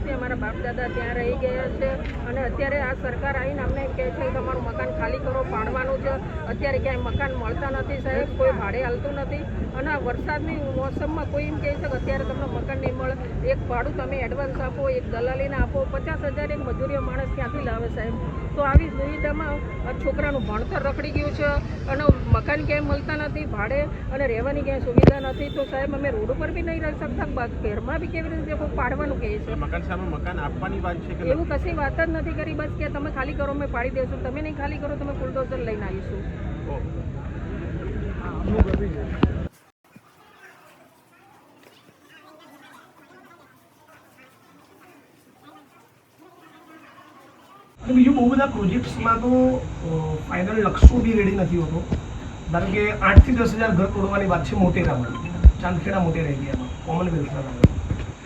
વર્ષથી અમારા બાપ દાદા ત્યાં રહી અત્યારે આ સરકાર આવીને અમને એમ કહે છે કે તમારું મકાન ખાલી કરો પાડવાનું છે. અત્યારે ક્યાંય મકાન મળતા નથી સાહેબ કોઈ ભાડે હાલતું નથી. અને આ વરસાદની મોસમમાં કોઈ એમ કહે છે કે અત્યારે તમને મકાન નહીં મળે. એક ભાડું તમે એડવાન્સ આપો એક દલાલીને આપો પચાસ હજાર એક મજૂરીઓ માણસ ક્યાંથી લાવે સાહેબ? તો આવી સુવિધામાં આ છોકરાનું ભણતર રખડી ગયું છે અને મકાન ક્યાંય મળતા નથી ભાડે અને રહેવાની ક્યાંય સુવિધા નથી. તો સાહેબ અમે રોડ ઉપર બી નહીં રહી શકતા ઘરમાં બી કેવી રીતે પાડવાનું કહે છે? મકાન સામે મકાન આપવાની વાત છે એવું કશી વાત જ નથી કરી બસ કે તમે ખાલી કરો, અમે પાડી દઈશું તમે નહીં ખાલી કરો, તમે બુલડોઝર લઈને આવીશું. બીજું બહુ બધા પ્રોજેક્ટ્સમાં તો ફાઇનલ લક્ષો બી રેડી નથી હોતો. ધારો કે આઠથી દસ હજાર ઘર તોડવાની વાત છે મોટેરામાં. ચાંદખેડા મોટેરા એરિયામાં કોમનવેલ્થના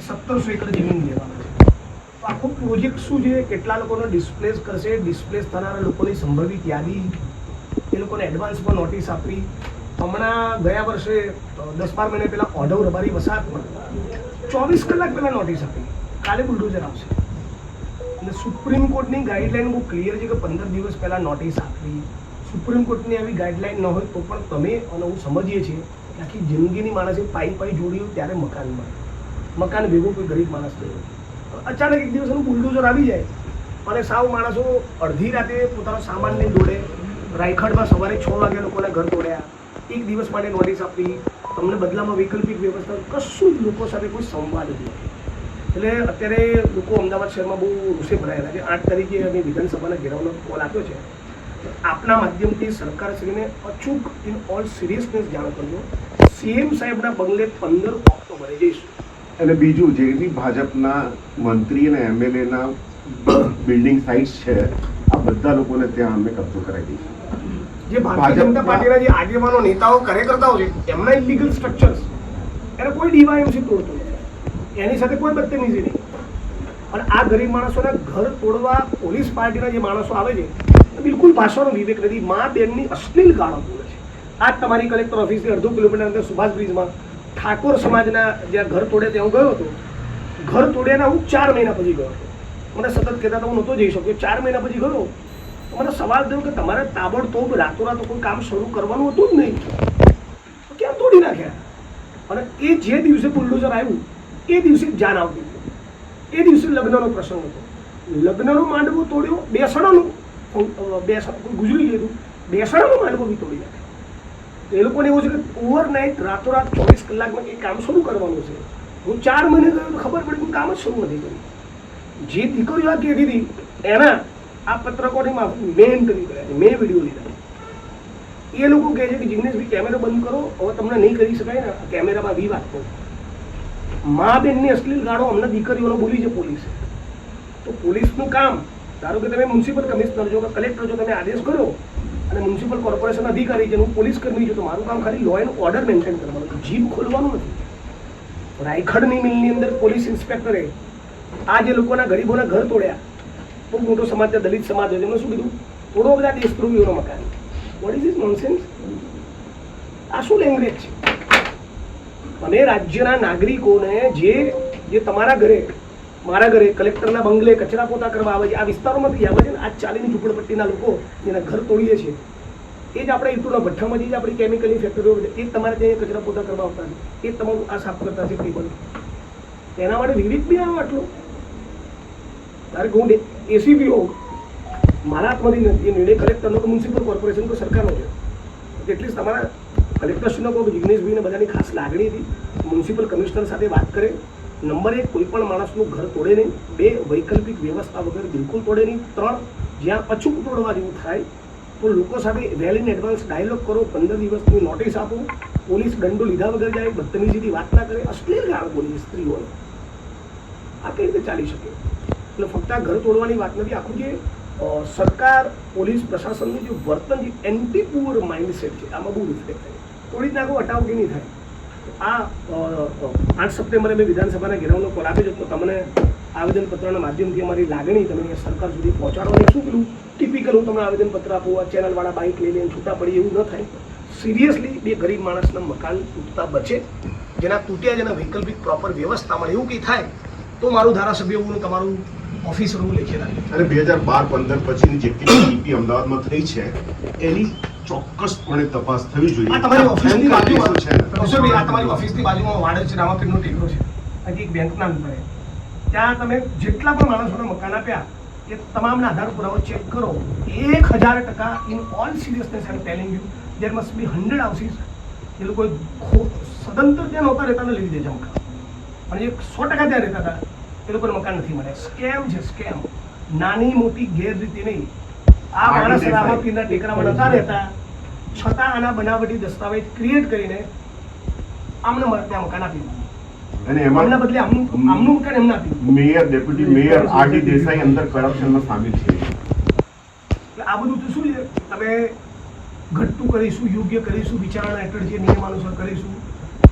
સત્તરસો એકર જમીન લેવાના છે. આખો પ્રોજેક્ટ શું છે? કેટલા લોકોને ડિસ્પ્લેસ કરશે? ડિસ્પ્લેસ થનારા લોકોની સંભવિત યાદી એ લોકોને એડવાન્સમાં નોટિસ આપવી હમણાં ગયા વર્ષે દસ બાર મહિના પહેલાં ઓઢવ રબારી વસાહતમાં ચોવીસ કલાક પહેલાં નોટિસ આપી. કાલે બુલડોઝર આવશે. અને સુપ્રીમ કોર્ટની ગાઈડલાઈન બહુ ક્લિયર છે કે પંદર દિવસ પહેલાં નોટિસ આપવી સુપ્રીમ કોર્ટની આવી ગાઈડલાઈન ન હોય તો પણ તમે, અને હું સમજીએ છીએ કે આખી જિંદગીની માણસે પાઈ પાઈ જોડ્યું ત્યારે મકાન મળે મકાન ભેગું કોઈ ગરીબ માણસ નહીં અચાનક એક દિવસ એનું બુલડોઝર આવી જાય. અને સાવ માણસો અડધી રાતે પોતાનો સામાન લઈને દોડે. રાયખડમાં સવારે છ વાગે લોકોને ઘર દોડ્યા એક દિવસ માટે નોટિસ આપી. તમને બદલામાં વૈકલ્પિક વ્યવસ્થા, કશું જ લોકો સાથે કોઈ સંવાદ નથી. એટલે અત્યારે લોકો અમદાવાદ શહેરમાં બહુ રૂસે ભરાયેલા છે. આઠ તારીખે અમે વિધાનસભાના ઘેરાવનો કોલ આપ્યો છે. આપના માધ્યમથી સરકારશ્રીને અચૂક ઇન ઓલ સિરિયસનેસ જાણ કરજો. સીએમ સાહેબના બંગલે પંદર ઓક્ટોબરે જઈશું. અને બીજું જે બી ભાજપના મંત્રી અને એમએલએના બિલ્ડિંગ સાઇટ્સ છે આ બધા લોકોને ત્યાં અમે કબજો કરાવી દઈશું. જે ભારતીય જનતા પાર્ટીના જે આગેવાનો નેતાઓ કાર્યકર્તાઓ છે એમના ઇલીગલ સ્ટ્રક્ચર્સ એને કોઈ ડીવાયએમસી તોડતું નથી. એની સાથે કોઈ બદતમીજી નહીં. અને આ ગરીબ માણસોના ઘર તોડવા પોલીસ પાર્ટીના જે માણસો આવે છે એ બિલકુલ ભાષાનો વિવેક નથી. મા બેનની અશ્લીલ ગાળો બોલે છે. આજ તમારી કલેક્ટર ઓફિસથી અડધો કિલોમીટર અંદર સુભાષ બ્રિજમાં ઠાકોર સમાજના જ્યાં ઘર તોડે ત્યાં હું ગયો હતો. ઘર તોડ્યાના હું ચાર મહિના પછી ગયો હતો. મને સતત કહેતા હતા, હું નહોતો જઈ શક્યો. ચાર મહિના પછી ગયો તો મને સવાલ થયો કે તમારે તાબડતોબ રાતોરાત કોઈ કામ શરૂ કરવાનું હતું જ નહીં. તો કેમ તોડી નાખ્યા? અને એ જે દિવસે બુલડોઝર આવ્યું, એ દિવસે જાન આવતી એ દિવસે લગ્નનો પ્રસંગ હતો. લગ્નનો માંડવો તોડ્યો, બેસણાનું બેસણ, ગુજરી લીધું. બેસણાનો માંડવો બી તોડી નાખ્યો. તો એ લોકોને એવું છે કે ઓવરનાઇટ રાતોરાત ચોવીસ કલાકમાં કંઈ કામ શરૂ કરવાનું છે. હું ચાર મહિને ગયો ખબર પડી હું કામ જ શરૂ નથી કર્યું. જે દીકરીઓ આ કહેતી હતી, એના આ પત્રકોની મેં ઇન્ટરવ્યુ કર્યા છે, મેં વીડિયો લીધા એ લોકો કહે છે કે જિગ્નેશભાઈ કેમેરો બંધ કરો, હવે તમને નહીં કરી શકાય ને કેમેરામાં વી વાત કહું મા બેનની અશ્લીલ ગાળો અમને દીકરીઓનો બોલી છે પોલીસે. તો પોલીસનું કામ, ધારો કે તમે મ્યુનિસિપલ કમિશનર છો કે કલેક્ટર છો, તમે આદેશ કર્યો અને મ્યુનિસિપલ કોર્પોરેશન અધિકારી છે, હું પોલીસ કર્મી છું, તો મારું કામ ખાલી લો એન્ડ ઓર્ડર મેન્ટેન કરવાનું છે. ખોલવાનું નથી. રાયખડની મિલની અંદર પોલીસ ઇન્સ્પેક્ટરે આ જે લોકોના ગરીબોના ઘર તોડ્યા, બહુ મોટો સમાજ ત્યાં દલિત સમાજ હોય એમને શું કીધું? થોડો બધા દેશદ્રોહીઓનો મકાન વોટ ઇઝ ઇઝ નોનસેન્સ આ શું લેંગ્વેજ છે? અને રાજ્યના નાગરિકોને જે જે તમારા ઘરે મારા ઘરે કલેક્ટરના બંગલે કચરા પોતા કરવા આવે છે. આ વિસ્તારોમાંથી આવે છે ને, આ ચાલીની ઝૂંપડપટ્ટીના લોકો જેના ઘર તોડીએ છીએ એ જ આપણે ઈટુના ભઠ્ઠામાંથી જે આપણી કેમિકલની ફેક્ટરીઓ છે એ તમારે ત્યાં કચરા પોતા કરવા આવતા એ તમારું આ સાફ કરતા છે ટેબલ તેના માટે વિવિધ બી આવે આટલો. તારે હું એસીબી હોઉં મારા હાથમાંથી નથી. એ નિર્ણય કલેક્ટરનો કે મ્યુનિસિપલ કોર્પોરેશન કે સરકારનો છે. એટલીસ્ટ તમારા કલેક્ટરશ્રીનો કોઈ જિગ્નેશભાઈને બધાની ખાસ લાગણી હતી. મ્યુનિસિપલ કમિશનર સાથે વાત કરે. નંબર એક કોઈ પણ માણસનું ઘર તોડે નહીં, બે વૈકલ્પિક વ્યવસ્થા વગર બિલકુલ તોડે નહીં, ત્રણ જ્યાં અચૂક તોડવા જેવું થાય, તો લોકો સાથે વેલ ઇન એડવાન્સ ડાયલોગ કરો, પંદર દિવસની નોટિસ આપો, પોલીસ દંડો લીધા વગર જાય બદતમીજીથી વાત ના કરે, અશ્લીલ ગાળ બોલી સ્ત્રીઓને. આ કઈ રીતે ચાલી શકે? એટલે ફક્ત આ ઘર તોડવાની વાત નથી, આખું જે સરકાર, પોલીસ, પ્રશાસનનું જે વર્તન જે એન્ટી પુઅર માઇન્ડસેટ છે, આમાં બહુ રિફ્લેક્ટ થાય. થોડી જ નાખો, હટાવ કે નહીં થાય? આ આઠ સપ્ટેમ્બરે મેં વિધાનસભાના ઘેરાવનો કોલ આપ્યો તો તમને આવેદનપત્રના માધ્યમથી અમારી લાગણી તમે સરકાર સુધી પહોંચાડવાની શું પેલું ટિપિકલ હું તમને આવેદનપત્ર આપું, આ ચેનલવાળા બાઇક લઈ લઈને છૂટા પડી એવું ન થાય. સિરિયસલી બે ગરીબ માણસના મકાન તૂટતા બચે. જેના તૂટ્યા જેના વૈકલ્પિક પ્રોપર વ્યવસ્થા મળે એવું કંઈ થાય, તો મારું ધારાસભ્ય હું તમારું ઓફિસ રૂમ લેખી રાખીશ અને બે હજાર બાર પંદર પછીની જેટલી અમદાવાદમાં થઈ છે, એની ચોક્કસપણે તપાસ થવી જોઈએ. આ તમારી ઓફિસની બાજુમાં છે. ને. કૌશલભાઈ, આ તમારી ઓફિસની બાજુમાં વાડજ છે રામાપીરનો ટેકરો છે? હજી એક બેંકના અંતરે ત્યાં તમે જેટલા પણ માણસોને મકાન આપ્યા એ તમામના આધાર પુરાવો ચેક કરો. એક હજાર ટકા in all seriousness I telling you there must be hundred houses એ લોકો સદંતર ત્યાં નહોતા રહેતા ને દે છે મકાન. અને એક સો ટકા ત્યાં રહેતા હતા એ લોકોને મકાન નથી મળ્યા. સ્કેમ છે સ્કેમ. નાની મોટી ગેરરીતિ નહીં. આ માણસ. રામાપીરના ટેકરામાં નતા રહેતા છતાં આના બનાવટી દસ્તાવેજ ક્રિએટ કરીને આમને ત્યાં મકાન આપી અને એમાં બદલે આમનું આમનું મકાન એમને આપી દીધું. Mayor deputy mayor R Desai અંદર કરપ્શનમાં સામેલ છે. એટલે આ બધું તો શું છે? તમે ઘટતું કરીશું યોગ્ય કરીશું વિચારણા હેઠળ જે નિયમાનુસાર કરીશું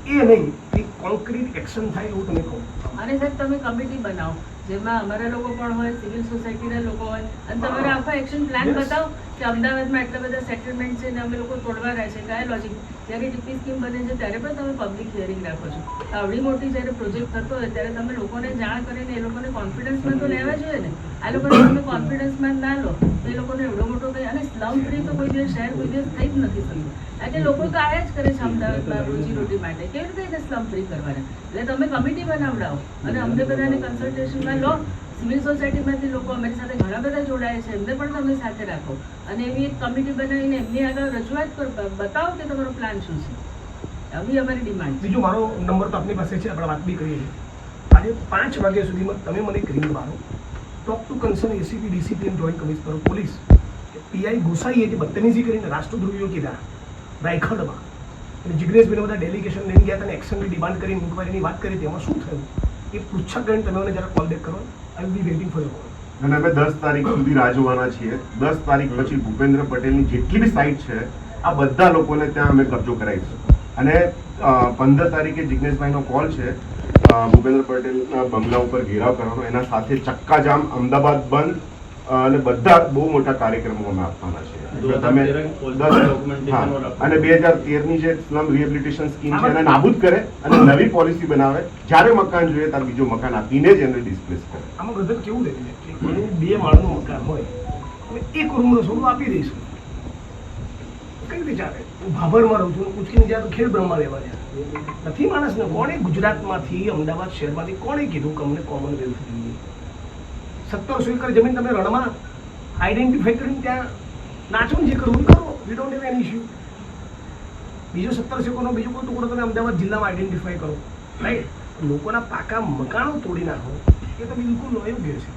એ નહીં એ કોન્ક્રીટ એક્શન થાય એવું તમે કહો. અને સાહેબ તમે કમિટી બનાવો. જેમાં અમારા લોકો પણ હોય સિવિલ સોસાયટીના લોકો હોય અને તમારે આખો એક્શન પ્લાન. બતાવો કે અમદાવાદમાં એટલા બધા સેટલમેન્ટ છે ને અમે લોકો તોડવા રહ્યા છે કયા લોજિક જ્યારે ડીપી સ્કીમ બને છે, ત્યારે પણ તમે પબ્લિક હિયરિંગ રાખો છો. આવડી મોટી જ્યારે પ્રોજેક્ટ થતો હોય, ત્યારે તમે લોકોને જાણ કરીને એ લોકોને કોન્ફિડન્સમાં તો લેવા જોઈએ ને. આ લોકોને તમે કોન્ફિડન્સમાં ના લો, તો એ લોકોને એવડો મોટો કંઈ, અને સ્લમ ફ્રી તો કોઈ દિવસ, શહેર કોઈ દિવસ થઈ જ નથી થયું આજે લોકો તો આયા જ કરે છે અમદાવાદમાં રોજીરોટી માટે. કેવી રીતે સ્લમ ફ્રી કરવાના? એટલે તમે કમિટી બનાવડાવો અને અમને બધાને કન્સલ્ટેશનમાં લો સિવિલ સોસાયટીમાંથી લોકો અમારી સાથે ઘણા બધા જોડાયા છે, એમને પણ તમે સાથે રાખો. અને એવી એક કમિટી બનાવીને એમની આગળ રજૂઆત કરો બતાવો કે તમારો પ્લાન શું છે. આવી અમારી ડિમાન્ડ બીજો મારો નંબર તો આપની પાસે છે, આપણે વાત બી કરીએ. આજે પાંચ વાગ્યા સુધીમાં તમે મને એક રિંગ મારો. Talk to concern ACP DCP and joint commissioner police. PI ગોસાઈએ જે બદતમીજી કરીને રાષ્ટ્રદ્રોહીઓ કીધા રાયખડમાં. અને જિગ્નેશભાઈને બધા ડેલિગેશન લઈને ગયા હતા અને એક્શનની ડિમાન્ડ કરીને ઇન્કવાયરીની વાત કરી તેમાં શું થયું? એ પૃચ્છા કરીને તમે મને જરા કોલ બેક કરો. I be waiting for your call અને અમે દસ તારીખ સુધી રાહ જોવાના છીએ. દસ તારીખ પછી ભૂપેન્દ્ર પટેલની જેટલી બી સાઇટ છે, આ બધા લોકોને ત્યાં અમે કબજો કરાવીશું. અને પંદર તારીખે જિજ્ઞેશભાઈનો કોલ છે ભૂપેન્દ્ર પટેલના બંગલા ઉપર ઘેરાવ કરવાનો. એના સાથે ચક્કાજામ અમદાવાદ બંધ અને બધા બહુ મોટા કાર્યક્રમો અમે આપવાના છે તમે અને બે હજાર તેરની જે સ્લમ રિહેબિલિટેશન સ્કીમ છે એને નાબૂદ કરે અને નવી પોલિસી બનાવે. જ્યારે મકાન જોઈએ ત્યારે બીજું મકાન આપીને જ એને ડિસ્પ્લેસ કરે. આમાં ગઝલ કેવું રહે છે કે બે માળનું મકાન હોય અને એક રૂમનું સોનું આપી દઈશું. કઈ રીતે ચાલે? હું ભાભરમાં રહું છું ઉચકીને જ્યાં તો ખેડ બ્રહ્મા રહેવા ગયા નથી માણસને કોણે ગુજરાતમાંથી અમદાવાદ શહેરમાંથી કોણે કીધું કે અમને કોમનવેલ્થ જોઈએ? સત્તરસો એકર જમીન તમે રણમાં આઈડેન્ટિફાઈ કરીને ત્યાં નાચો ને જે કરવું એ કરો we don't have any issue બીજો સત્તરસો એકરનો બીજો કોઈ ટુકડો તમે અમદાવાદ જિલ્લામાં આઈડેન્ટિફાઈ કરો રાઈટ લોકોના પાકા મકાનો તોડી નાખો એ તો બિલકુલ અયોગ્ય છે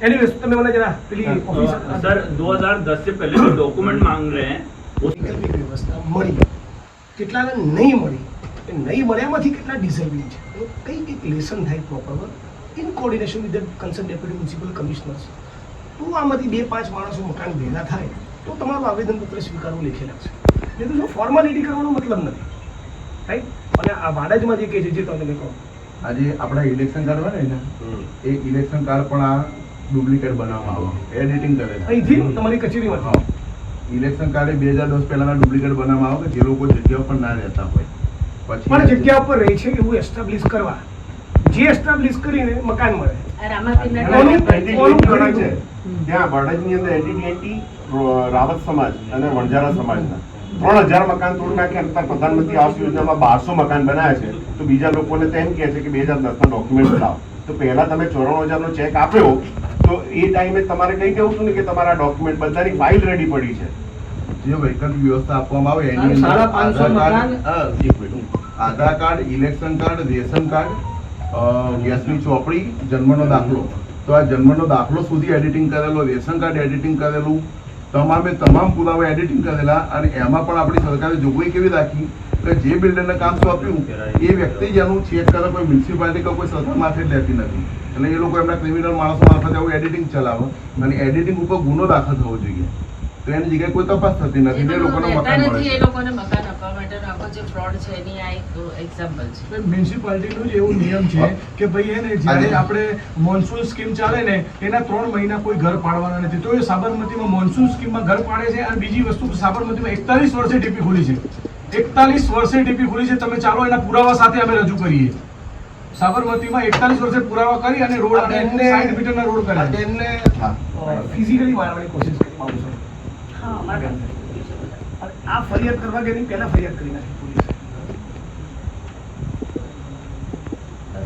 એનીવેઝ તમે મને જરા પેલી ઓફિસ सर 2010 से पहले जो डॉक्यूमेंट मांग रहे हैं વૈકલ્પિક વ્યવસ્થા મળી કેટલાને નહીં મળી એ નહીં મળ્યામાંથી કેટલા ડિઝર્વિંગ છે એનું કઈ કંઈક લેસન થાય proper in coordination with the concern deputy municipal commissioners તો આમાંથી બે પાંચ માણસો મકાન ભેગા થાય તો તમારું આવેદનપત્ર સ્વીકારવું લેખેલા છે. એ તો શું ફોર્માલિટી કરવાનો મતલબ નથી. રાઈટ અને આ વાડજમાં જે કહે છે જે તમે કહો. આજે આપણા ઇલેક્શન કાર્ડ બને ને એ ઇલેક્શન કાર્ડ પણ આ ડુપ્લિકેટ બનાવવામાં આવે એડિટિંગ કરે અહીંથી તમારી કચેરીમાં ઇલેક્શન કાર્ડ બે હજાર દસ પહેલાના ડુપ્લિકેટ બનાવવામાં આવે કે જે લોકો જગ્યા પર ના રહેતા હોય. પણ જગ્યા ઉપર રહે છે એવું એસ્ટાબ્લિશ કરવા. જે એસ્ટાબ્લિશ કરીને મકાન મળે? ત્યાં બળદની અંદર એનટીટીએનટી રાવત સમાજ અને વણજારા સમાજના. ત્રણ હજાર મકાન તોડી નાખી અત્યારે પ્રધાનમંત્રી આવાસ યોજનામાં બારસો મકાન બનાવ્યા છે. તો બીજા લોકોને તો એમ કહે છે કે બે હજાર દસના ડોક્યુમેન્ટ લાવો તો પહેલા તમે ચોરાણું હજારનો ચેક આપ્યો તો એ ટાઈમે તમારે કઈ કેવું હતું ને કે તમારા ડોક્યુમેન્ટ બધાની ફાઇલ રેડી પડી છે. જે વૈકલ્પિક વ્યવસ્થા આપવામાં આવે એની Aadhaar card election card ration card ગેસની ચોપડી, જન્મનો દાખલો. તો આ જન્મનો દાખલો સુધી એડિટિંગ કરેલો, રેશન કાર્ડ એડિટિંગ કરેલું, તમામે તમામ પુરાવા એડિટિંગ કરેલા, અને એમાં પણ આપણી સરકારે જોગવાઈ કેવી રાખી કે જે બિલ્ડરને કામ સોંપ્યું, એ વ્યક્તિ જ એનું ચેક કરે, કોઈ મ્યુનિસિપાલિટી કે કોઈ સરકાર માથે લેતી નથી. એટલે એ લોકો એમના ક્રિમિનલ માણસો મારફતે આવું એડિટિંગ ચલાવે. અને એડિટિંગ ઉપર ગુનો દાખલ થવો જોઈએ. તો એની જગ્યાએ કોઈ તપાસ થતી નથી એ લોકોને મકાન મળે છે. એ લોકોને મકાન આપવા માટેનો આખો જે ફ્રોડ છે એની આ એક એક્ઝામ્પલ છે. મ્યુનિસિપાલિટીનું જ એવું નિયમ છે કે ભાઈ એને જ્યારે આપણે મોન્સૂન સ્કીમ ચાલે ને એના ત્રણ મહિના કોઈ ઘર પાડવાના નથી. તો એ સાબરમતીમાં મોન્સૂન સ્કીમમાં ઘર પાડે છે અને બીજી વસ્તુ સાબરમતીમાં એકતાલીસ વર્ષે ટીપી ખુલી છે. એકતાલીસ વર્ષે ટીપી ખુલી છે. તમે ચાલો એના પુરાવા સાથે અમે રજૂ કરીએ. સાબરમતીમાં એકતાલીસ વર્ષે પુરાવા કરી અને રોડ અને સાઠ મીટરના રોડ કર્યા. એમને ફિઝિકલી મારવાની કોશિશ કરી આ ફરિયાદ કરવા ગઈ પહેલા ફરિયાદ કરી નાખી પોલીસે.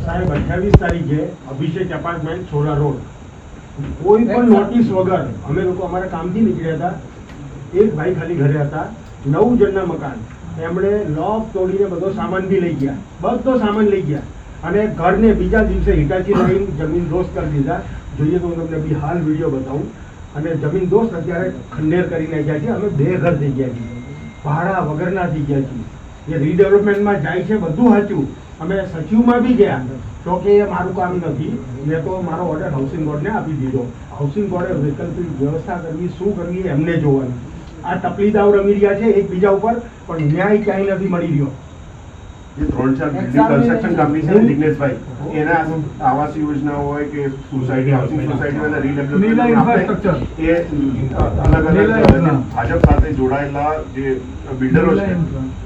સાહેબ અઠ્યાવીસ તારીખે અભિષેક એપાર્ટમેન્ટ છોડા રોડ. કોઈ પણ નોટિસ વગર અમે લોકો અમારા કામથી નીકળ્યા હતા. એક ભાઈ ખાલી ઘરે હતા. નવ જણના મકાન. એમણે લોક તોડીને બધો સામાન બી લઈ ગયા. બધો સામાન લઈ ગયા. અને ઘરને બીજા દિવસે હિટાચી લાઈન જમીન દોસ્ત કરી દીધા. જોઈએ તો હું તમને બી હાલ વીડિયો બતાવું. અને જમીન દોસ્ત અત્યારે ખંડેર કરીને ગયા છે. અમે બે ઘર થઈ ગયા છીએ. ભાડા વગરના થઈ ગયા છીએ. એ રીડેવલપમેન્ટમાં જાય છે, બધું સાચું. અમે સચિવમાં બી ગયા, તો કે એ મારું કામ નથી. મેં તો મારો ઓર્ડર હાઉસિંગ બોર્ડને આપી દીધો. હાઉસિંગ બોર્ડે વૈકલ્પિક વ્યવસ્થા કરવી, શું કરવી, એમને જોવાનું. આ દાવ રમી રહ્યા છે એકબીજા ઉપર, પણ ન્યાય ક્યાંય નથી મળી રહ્યો. જે ત્રણ ચાર બિલ્ડિંગ કન્સ્ટ્રક્શન કંપની છે ને એના આવાસ યોજના હોય કે સોસાયટી હાઉસિંગ સોસાયટી અને રીડેવલપમેન્ટ એ અલગ અલગ ભાજપ સાથે જોડાયેલા જે બિલ્ડરો છે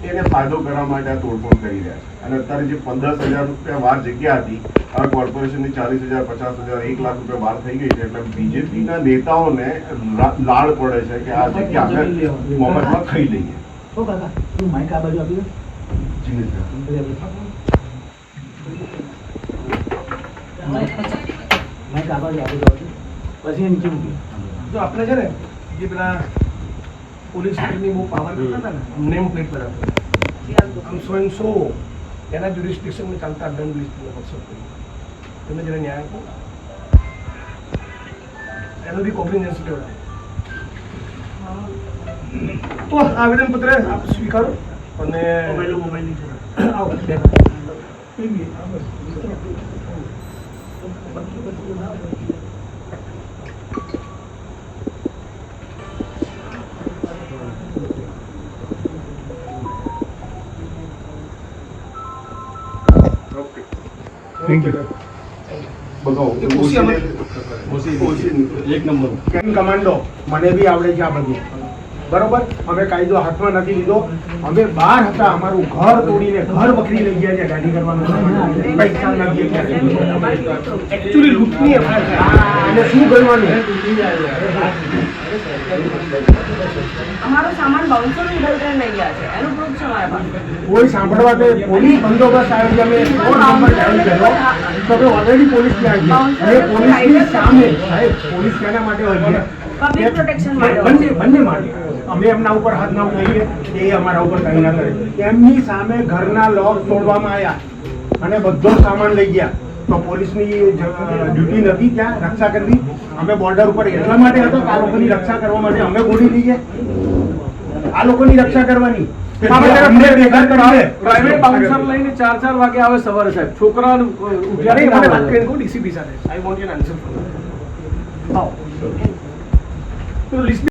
એને ફાયદો કરવા માટે આ તોડફોડ કરી રહ્યા છે. અને અત્યારે જે પંદર હજાર રૂપિયા વાર જગ્યા હતી આ કોર્પોરેશનની ચાલીસ હજાર પચાસ હજાર એક લાખ રૂપિયા વાર થઈ ગઈ છે એટલે બીજેપીના નેતાઓને લાળ પડે છે કે આ જગ્યા આપણે મફતમાં ખાઈ લઈએ. જિગ્નેશભાઈ જો આપણે છે ને જે પેલા પોલીસ સ્ટેશનની બહુ પાવર કરતા હતા ને નેમ પ્લેટ પર આમ સો એન્ડ સો એના જ્યુરિસ્ડિક્શનમાં ચાલતા દંડ લિસ્ટને વોટ્સઅપ કરી તમે જરા ન્યાય આપો એનો બી કોમ્પ્રિહેન્સિવ લેવડાવો તો આવેદનપત્ર આપ સ્વીકારો અને એક નંબર. કેમ કમાન્ડો મને બી આવડે છે આ બધું. બરોબર? અમે કાયદો હાથમાં નથી લીધો. અમે બહાર હતા અમારું ઘર તોડીને ઘર વખરી લઈ ગયા છે ગાડી કરવાનું પૈસા નથી એકચ્યુઅલી લૂંટની અને શું કરવાનું? અમારો સામાન બાઉન્સર લીધલ લઈ ગયા છે. એનું પ્રૂફ છે મારા પાસે. કોઈ સાંભળવા પોલીસ બંદોબસ્ત આવ્યો છે અમે ફોન નંબર ડાયલ કર્યો. તો ઓલરેડી પોલીસ ત્યાં છે અને પોલીસની સામે સાહેબ પોલીસ શેના માટે હોય છે. Public protection માટે બંને બંને માટે. અમે એમના ઉપર હાથ ના ઉઠાવીએ એ અમારા ઉપર કઈ ના કરે. એમની સામે ઘરના લોક તોડવામાં આવ્યા અને બધો સામાન લઈ ગયા. તો પોલીસની ડ્યુટી નથી ત્યાં રક્ષા કરવી. અમે બોર્ડર ઉપર એટલા માટે હતો કે આ લોકોની રક્ષા કરવા માટે અમે ગોળી લઈએ આ લોકોની રક્ષા કરવાની. પ્રાઇવેટ બાઉન્સર લઈને ચાર ચાર વાગે આવે સવારે સાહેબ. છોકરા અરે, મને વાત કરીને કહું ડીસીપી સાથે આઈ વોન્ટ એન આન્સર